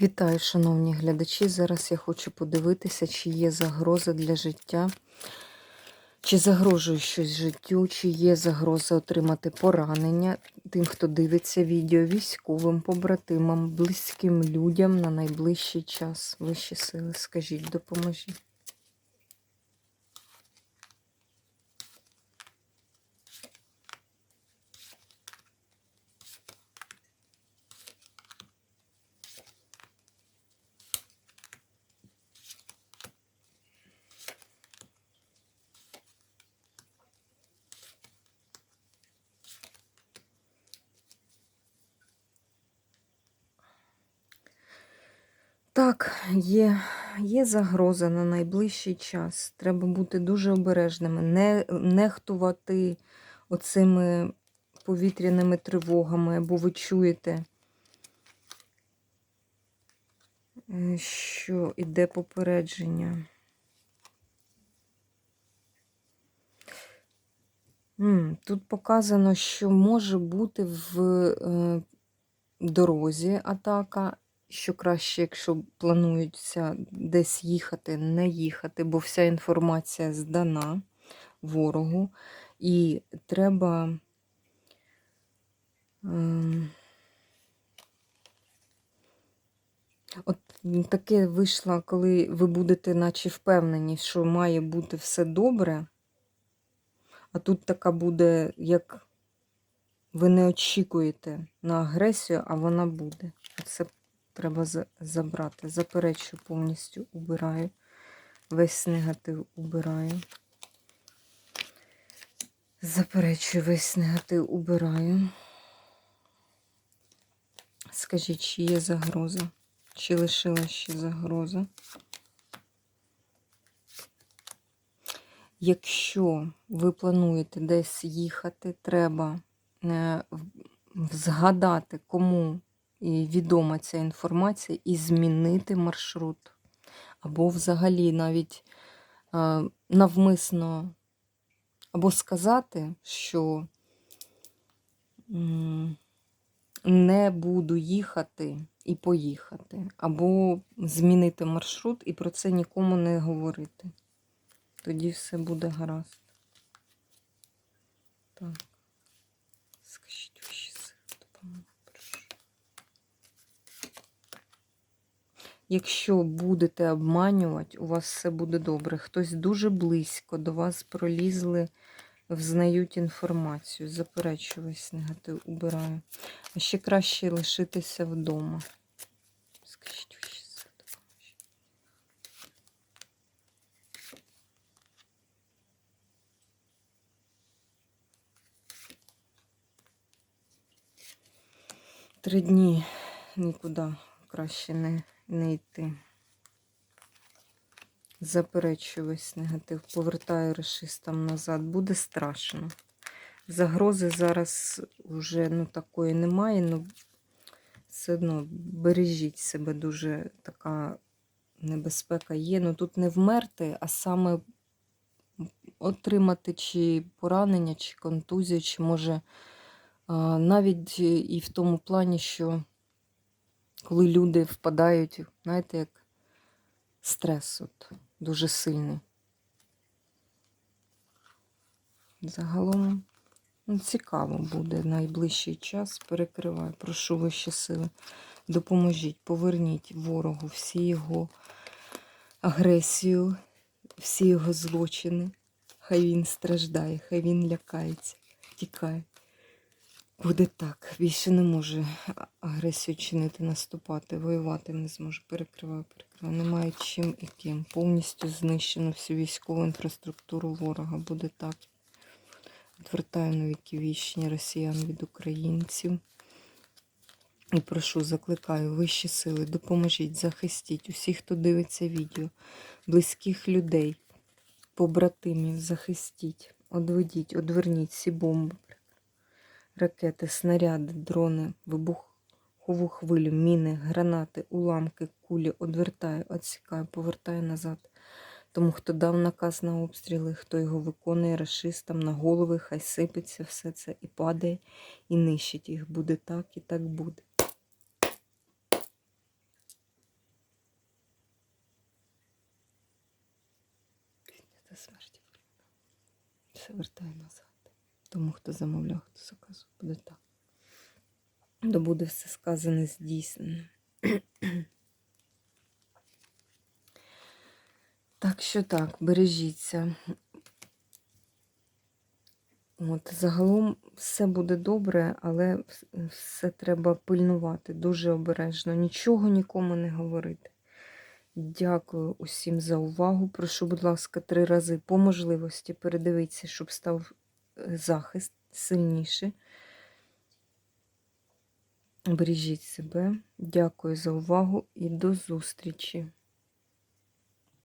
Вітаю, шановні глядачі. Зараз я хочу подивитися, чи є загроза для життя, чи загрожує щось життю, чи є загроза отримати поранення тим, хто дивиться відео військовим, побратимам, близьким людям на найближчий час. Вищі сили, скажіть, допоможіть. Так, є, є загроза на найближчий час. Треба бути дуже обережними, не нехтувати оцими повітряними тривогами, або ви чуєте, е, що іде попередження. Тут показано, що може бути в е, дорозі атака, що краще, якщо планується десь їхати, не їхати, бо вся інформація здана ворогу, і треба. ем, От таке вийшло, коли ви будете, наче впевнені, що має бути все добре, а тут така буде, як ви не очікуєте на агресію, а вона буде. Це треба забрати. Заперечую повністю убираю. Весь негатив убираю. Заперечую весь негатив убираю. Скажіть, чи є загроза? Чи лишилась ще загроза? Якщо ви плануєте десь їхати, треба е, згадати, кому відома ця інформація, і змінити маршрут. Або взагалі навіть е, навмисно, або сказати, що не буду їхати і поїхати, або змінити маршрут і про це нікому не говорити. Тоді все буде гаразд. Так. Скажіть ваші сили, допомогу, прошу. Якщо будете обманювати, у вас все буде добре. Хтось дуже близько до вас пролізли, взнають інформацію. Заперечую весь негатив, убираю. А ще краще лишитися вдома. Скажіть сили, допоможіть. Три дні нікуди краще не, не йти. Заперечую весь негатив, повертаю расистам назад. Буде страшно. Загрози зараз вже ну, такої немає, ну все одно бережіть себе, дуже така небезпека є. Ну тут не вмерти, а саме отримати чи поранення, чи контузію, чи може навіть і в тому плані, що коли люди впадають, знаєте, як стрес от, дуже сильний. Загалом ну, цікаво буде найближчий час. Перекриваю. Прошу вищі сили. Допоможіть, поверніть ворогу всі його агресію, всі його злочини. Хай він страждає, хай він лякається, тікає. Буде так. Більше не може агресію чинити, наступати, воювати не зможе. Перекриваю, перекриваю. Немає чим і ким. Повністю знищено всю військову інфраструктуру ворога. Буде так. Відвертаю на віки вічні росіян від українців. І прошу, закликаю вищі сили, допоможіть, захистіть усіх, хто дивиться відео, близьких людей, побратимів, захистіть, одведіть, одверніть всі бомби, ракети, снаряди, дрони, вибухову хвилю, міни, гранати, уламки, кулі одвертаю, отсікаю, повертаю назад. Тому, хто дав наказ на обстріли, хто його виконує расистам на голови, хай сипеться все це і падає, і нищить їх. Буде так і так буде. Це смерті. Все вертаю назад. Тому, хто замовляв, хто заказував, буде так. То буде все сказане здійснено. Так що так, бережіться. От, загалом все буде добре, але все треба пильнувати дуже обережно. Нічого нікому не говорити. Дякую усім за увагу. Прошу, будь ласка, три рази по можливості передивіться, щоб став захист сильніше. Бережіть себе. Дякую за увагу і до зустрічі.